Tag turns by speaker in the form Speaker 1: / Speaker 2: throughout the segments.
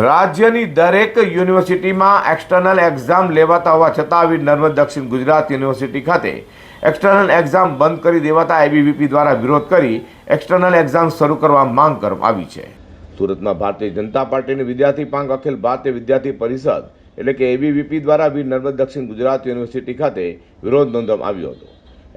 Speaker 1: રાજ્યની દરેક યુનિવર્સિટીમાં એક્સટર્નલ એક્ઝામ લેવાતા હોવા છતાં આવી નર્મદ દક્ષિણ ગુજરાત યુનિવર્સિટી ખાતે એક્સટર્નલ એક્ઝામ બંધ કરી દેવાતા એબીવીપી દ્વારા વિરોધ કરી એક્સટર્નલ એક્ઝામ શરૂ કરવા માંગ કરવામાં આવી છે. સુરતમાં ભારતીય જનતા પાર્ટીની વિદ્યાર્થી પાંખ અખિલ ભારતીય વિદ્યાર્થી પરિષદ એટલે કે એબીવીપી દ્વારા વીર નર્મદ દક્ષિણ ગુજરાત યુનિવર્સિટી ખાતે વિરોધ નોંધવામાં આવ્યો હતો.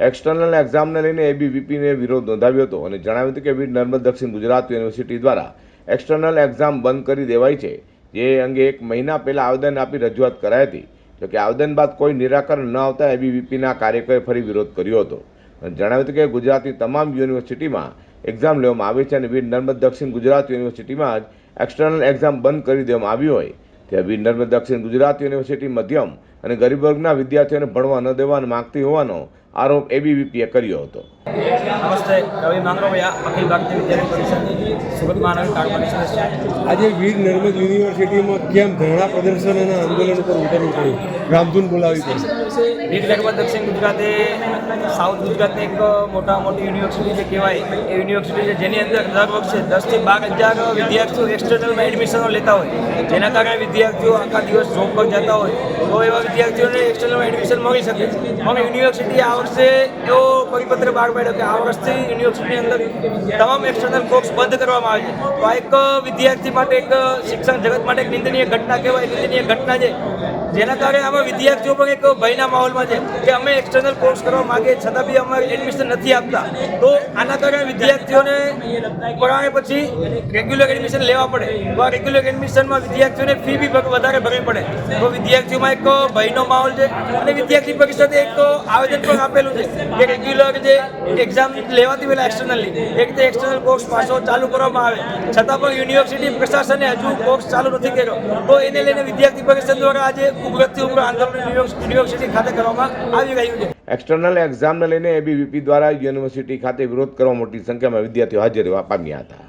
Speaker 1: એક્સટર્નલ એક્ઝામને લઈને એબીવીપીને વિરોધ નોંધાવ્યો હતો અને જણાવ્યું હતું કે વીર નર્મદ દક્ષિણ ગુજરાત યુનિવર્સિટી દ્વારા એક્સટર્નલ એક્ઝામ બંધ કરી દેવાઈ છે. જે અંગે એક મહિના પહેલાં આવેદન આપી રજૂઆત કરાઈ હતી. જોકે આવેદન બાદ કોઈ નિરાકરણ ન આવતા એબીવીપીના કાર્યકરોએ ફરી વિરોધ કર્યો હતો. જણાવ્યું હતું કે ગુજરાતની તમામ યુનિવર્સિટીમાં એક્ઝામ લેવામાં આવે છે અને વીર નર્મદ દક્ષિણ ગુજરાત યુનિવર્સિટીમાં જ એક્સટર્નલ એક્ઝામ બંધ કરી દેવામાં આવી હોય. ત્યાં વીર નર્મદ દક્ષિણ ગુજરાત યુનિવર્સિટી મધ્યમ અને ગરીબ વર્ગના વિદ્યાર્થીઓને ભણવા ન દેવાનું માંગતી હોવાનો આરોપ એબીવીપીએ કર્યો હતો.
Speaker 2: નમસ્તે રવિ માંગરોયા અખિલ ભારતીય વિદ્યાર્થી પરિષદ સુરત મહાનગર
Speaker 3: આજે વીર નર્મદ યુનિવર્સિટીમાં કેમ ધરણા પ્રદર્શન અને આંદોલન ઉપર ઉતરવું પડ્યું? રામધૂન બોલાવી પડી.
Speaker 2: વીર નર્મદ દક્ષિણ ગુજરાતે સાઉથ ગુજરાતની એક મોટા મોટી યુનિવર્સિટી જે કહેવાય એ યુનિવર્સિટી છે જેની અંદર દર વર્ષે દસથી બાર હજાર વિદ્યાર્થીઓ એક્સટર્નલમાં એડમિશનો લેતા હોય. જેના કારણે વિદ્યાર્થીઓ આખા દિવસ જોબ પર જતા હોય. તો એવા વિદ્યાર્થીઓને એક્સટર્નલમાં એડમિશન મળી શકે. છે યુનિવર્સિટી આ વર્ષે એવો પરિપત્ર બહાર પાડ્યો કે આ વર્ષથી યુનિવર્સિટીની અંદર તમામ એક્સટર્નલ કોર્સ બંધ કરવામાં આવે છે. તો આ એક વિદ્યાર્થી માટે એક શિક્ષણ જગત માટે એક નિંદનીય ઘટના કહેવાય. નિંદનીય ઘટના છે. જેના કારણે આમાં વિદ્યાર્થીઓ પણ એક ભયના માહોલમાં છે કે અમે એક્સટર્નલ કોર્સ કરવા માગીએ છતાં બી અમારે એડમિશન નથી આપતા. તો આના કારણે વિદ્યાર્થીઓને ભણાવે પછી રેગ્યુલર એડમિશન લેવા પડે. તો આ રેગ્યુલર એડમિશનમાં વિદ્યાર્થીઓને ફી બી વધારે ભરવી પડે. તો વિદ્યાર્થીઓમાં એક ભયનો માહોલ છે અને વિદ્યાર્થી પરિષદે એક આવેદન પણ આપેલું છે. કે રેગ્યુલર જે એક્ઝામ લેવાતી પહેલાં એક્સટર્નલની એક તો એક્સટર્નલ કોર્સ પાછો ચાલુ કરવામાં આવે. છતાં પણ યુનિવર્સિટી પ્રશાસને હજુ કોર્સ ચાલુ નથી કર્યો. તો એને લઈને વિદ્યાર્થી પરિષદ દ્વારા આજે ઉગ્રથી ઉગ્ર આંદોલન યુનિવર્સિટી ખાતે કરવામાં આવી રહ્યું છે.
Speaker 1: એક્સટર્નલ એક્ઝામને લઈને એબીવીપી દ્વારા યુનિવર્સિટી ખાતે વિરોધ કરવા મોટી સંખ્યામાં વિદ્યાર્થીઓ હાજર રહેવા પામ્યા હતા.